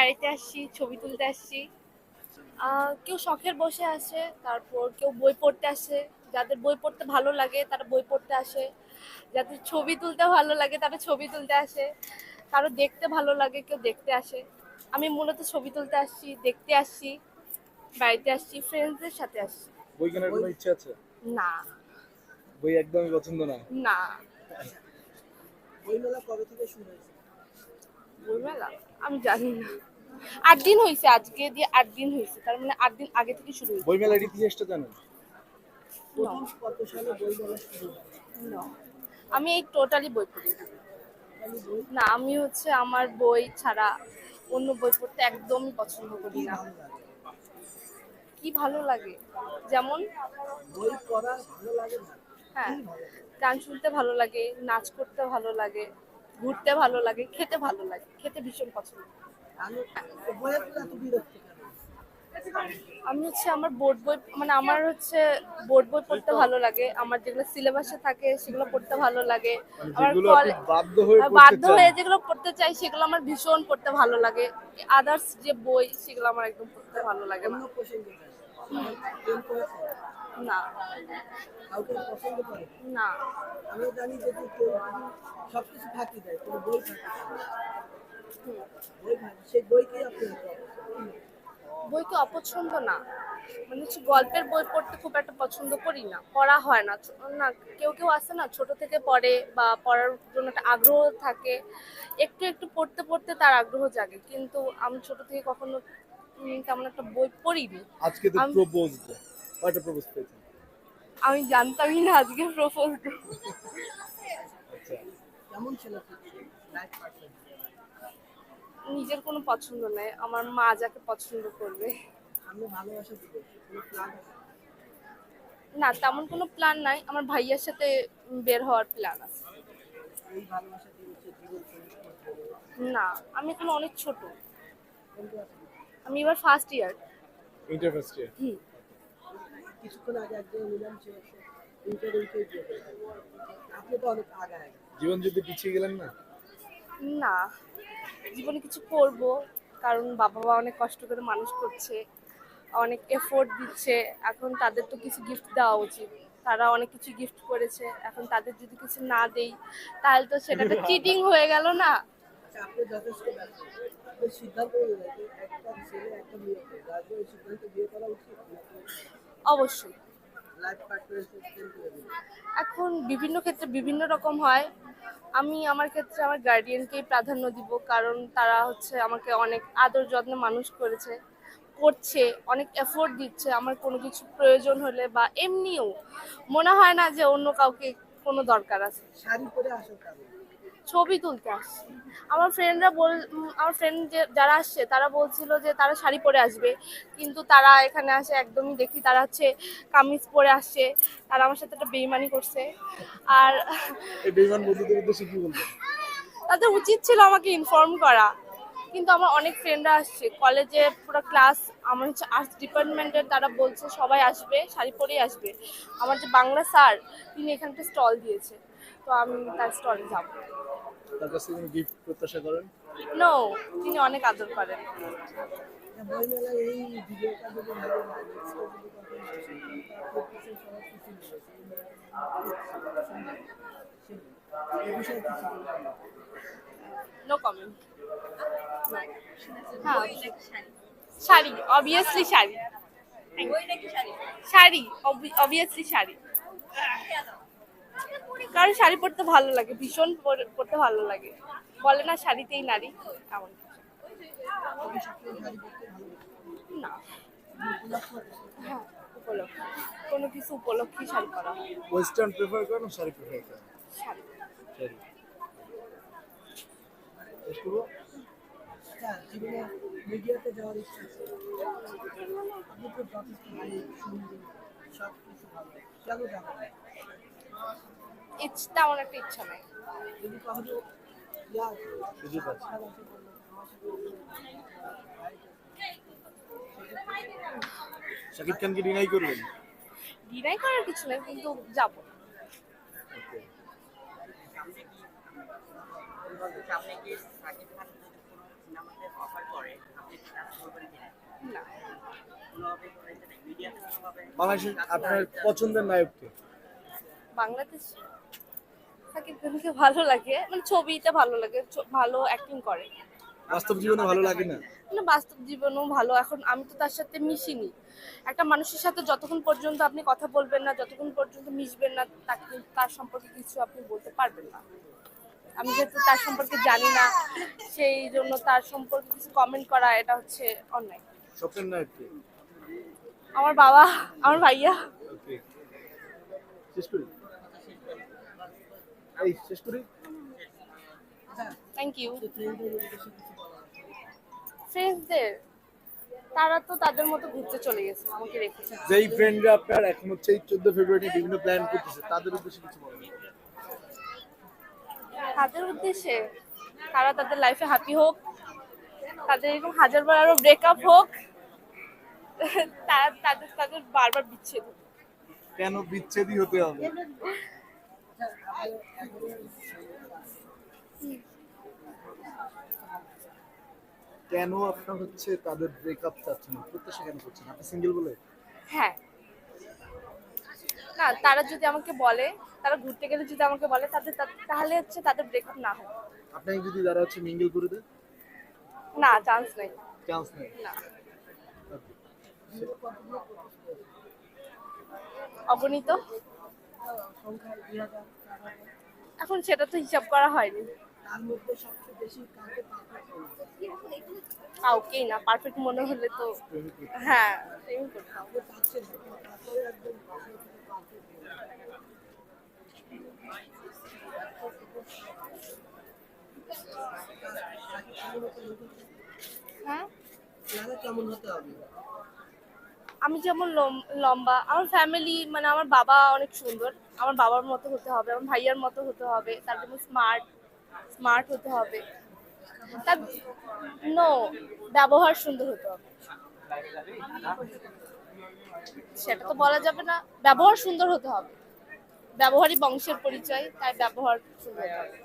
বেড়াইতে আসছি ছবি তুলতে আসছি। আহ, কেউ শখের বসে আসে তারপর কেউ বই পড়তে আসে। যাদের বই পড়তে ভালো লাগে তারা বই পড়তে আসে। যাদের ছবি তুলতে ভালো লাগে তারা ছবি তুলতে আসে। কারও দেখতে ভালো লাগে কেউ দেখতে আসে। আমি মূলত ছবি তুলতে আসছি দেখতে আসছি বাড়িতে আসছি ফ্রেন্ডসদের সাথে আসছি। বই কেনার কোনো ইচ্ছা আছে? না। বই একদমই পছন্দ না। না। বইমেলা কবে থেকে শুরু হয়েছে? বইমেলা? আমি জানি না। আট দিন হয়েছে আজকে দিয়ে আট দিন হয়েছে তার মানে আট দিন আগে থেকে শুরু হয়েছে বই মেলার ইতিহাসটা জানেন? কত সালে বইমেলা শুরু আমি এই টোটালি বই পড়ি না। আমি বই না আমি হচ্ছে আমার বই ছাড়া অন্য বই পড়তে একদমই পছন্দ করি না। কি ভালো লাগে? যেমন? বই পড়া ভালো লাগে হ্যাঁ। গান শুনতে ভালো লাগে নাচ করতে ভালো লাগে ঘুরতে ভালো লাগে খেতে ভালো লাগে খেতে ভীষণ পছন্দ আমি হচ্ছে আমার বোর্ড বই মানে আমার হচ্ছে বোর্ড বই পড়তে ভালো লাগে। আমার যেগুলো সিলেবাসে থাকে সেগুলো পড়তে ভালো লাগে। মানে আমার যেগুলো বাধ্য হয়ে হয়ে যেগুলো পড়তে চাই সেগুলো আমার ভীষণ পড়তে ভালো লাগে। আদার্স যে বই সেগুলো আমার একদম পড়তে ভালো লাগে না। না। কাউকে পছন্দ করে না। আমি জানি যদি কেউ সবকিছু ফাঁকি দেয় কোনো বই ফাঁকি বইকে বই কি অপছন্দ না? মানে হচ্ছে গল্পের বই পড়তে খুব একটা পছন্দ করি না। পড়া হয় না। না কেউ কেউ আছে না ছোট থেকে পড়ে বা পড়ার জন্য একটা আগ্রহ থাকে। একটু একটু পড়তে পড়তে তার আগ্রহ জাগে। কিন্তু আমি ছোট থেকে কখনো তেমন একটা বই পড়িনি। আজকে তো আমি- প্রপোজ কয়টা প্রপোজ পেয়েছেন? আমি জানতামই না আজকে প্রপোজ আচ্ছা। কেমন ছিল লাইফ পার্টনার নিজের কোনো পছন্দ নেই আমার মা যাকে পছন্দ করবে। আমি ভালোবাসা দিব কোনো প্ল্যান না তেমন কোনো প্ল্যান নাই আমার ভাইয়ার সাথে বের হওয়ার প্ল্যান আছে। এই ভালোবাসা দিয়েছে জীবন সঙ্গী করতে না আমি এখন অনেক ছোট। আমি এবার first year inter first year hmm. কিছুক্ষণ আগে একজন নিলাম সে ইন্টারভিউতে আপনি তো অনেক আগায়। জীবন যদি পিছিয়ে গেলেন না? না। জীবনে কিছু করব কারণ বাবা মা অনেক কষ্ট করে মানুষ করছে অনেক এফোর্ট দিচ্ছে এখন তাদের তো কিছু গিফট দেওয়া উচিত। তারা অনেক কিছু গিফট করেছে এখন তাদের যদি কিছু না দেই তাহলে তো সেটা তো চিটিং হয়ে গেল না। অবশ্যই। এখন বিভিন্ন ক্ষেত্রে বিভিন্ন রকম হয়। আমি আমার ক্ষেত্রে আমার গার্ডিয়ানকেই প্রাধান্য দিব কারণ তারা হচ্ছে আমাকে অনেক আদর যত্নে মানুষ করেছে করছে অনেক এফোর্ট দিচ্ছে। আমার কোনো কিছু প্রয়োজন হলে বা এমনিও মনে হয় না যে অন্য কাউকে কোনো দরকার আছে। শাড়ি পরে আসো ছবি তুলতে আসছি। আমার ফ্রেন্ডরা বল আমার ফ্রেন্ড যে যারা আসছে তারা বলছিল যে তারা শাড়ি পরে আসবে। কিন্তু তারা এখানে আসে একদমই দেখি তারা হচ্ছে কামিজ পরে আসছে। তারা আমার সাথে একটা বেইমানি করছে। আর তাদের উচিত ছিল আমাকে ইনফর্ম করা। কিন্তু আমার অনেক ফ্রেন্ডরা আসছে। কলেজে পুরো ক্লাস আমার হচ্ছে আর্টস ডিপার্টমেন্টের তারা বলছে সবাই আসবে শাড়ি পরেই আসবে। আমার যে বাংলা স্যার তিনি এখানটা স্টল দিয়েছে। তো আমি তার স্টলে যাব। তার কাছ থেকে গিফট প্রত্যাশা করেন? নো তিনি অনেক আদর করেন। হয় নো কমেন্ট হ্যাঁ শাড়ি? অবভিয়াসলি শাড়ি। শাড়ি? অবভিয়াসলি শাড়ি। কারণ শাড়ি পরতে ভালো লাগে ভীষণ পরতে ভালো লাগে। বলে না শাড়িতেই নারী এমন না। হ্যাঁ উপলক্ষে। কোনো কিছু উপলক্ষে শাড়ি পরা হয় ওয়েস্টার্ন প্রেফার করেন শাড়ি প্রেফার করেন শাড়ি। মিডিয়াতে যাওয়ার ইচ্ছা আছে আপনি তো যথেষ্ট ভালো সুন্দর সব কিছু ভালো কেন যাবেন ইচ্ছা তেমন একটা ইচ্ছা নাই। শাকিব খানকে ডিনাই করবেন ডিনাই করার কিছু কিন্তু যাব। বাংলাদেশের আপনার পছন্দের নায়ককে? বাংলাদেশ সাকিব খানকে ভালো লাগে। মানে ছবিতে ভালো লাগে ভালো অ্যাক্টিং করে। বাস্তব জীবনে ভালো লাগে না? মানে বাস্তব জীবনেও ভালো এখন আমি তো তার সাথে মিশিনি। একটা মানুষের সাথে যতক্ষণ পর্যন্ত আপনি কথা বলবেন না যতক্ষণ পর্যন্ত মিশবেন না তাকে তার সম্পর্কে কিছু আপনি বলতে পারবেন না। আমি যেহেতু তার সম্পর্কে জানি না সেই জন্য তার সম্পর্কে কিছু কমেন্ট করা এটা হচ্ছে অন্যায়। স্বপ্নের আমার বাবা আমার ভাইয়া। শেষ করি? এই শেষ করি। থ্যাংক ইউ ফ্রেন্ডসদের তারা তো তাদের মতো ঘুরতে চলে গেছে আমাকে রেখে যেই ফ্রেন্ডরা আপনার এখন হচ্ছে এই চোদ্দ ফেব্রুয়ারি বিভিন্ন প্ল্যান করতেছে তাদের উদ্দেশ্যে কিছু বলেন। তাদের উদ্দেশ্যে তারা তাদের লাইফে হ্যাপি হোক তাদের এরকম হাজার বার আরও ব্রেকআপ হোক তারা তাদের তাদের বারবার বিচ্ছেদ কেন বিচ্ছেদই হতে হবে? কেন আপনার হচ্ছে তাদের ব্রেকআপ চাচ্ছেন প্রত্যাশা কেন করছেন? আপনি সিঙ্গেল বলে? হ্যাঁ। না তারা যদি আমাকে বলে তারা ঘুরতে গেলে যদি আমাকে বলে তাদের তাহলে হচ্ছে তাদের ব্রেকআপ না হয়। আপনাকে যদি তারা হচ্ছে মিঙ্গেল করে দেয়? না চান্স নেই। চান্স নেই? না. অগণিত। এখন সেটা তো হিসাব করা হয়নি। কাউকেই না পারফেক্ট মনে হলে তো হ্যাঁ হ্যাঁ কেমন হতে হবে আমি যেমন লম- লম্বা, আমার ফ্যামিলি মানে আমার বাবা অনেক সুন্দর। আমার বাবার মতো হতে হবে, আমার ভাইয়ার মতো হতে হবে, তার জন্য স্মার্ট স্মার্ট হতে হবে। তার নো ব্যবহার সুন্দর হতে হবে। সেটা তো বলা যাবে না। ব্যবহার সুন্দর হতে হবে। ব্যবহারই বংশের পরিচয়, তাই ব্যবহার সুন্দর হতে হবে।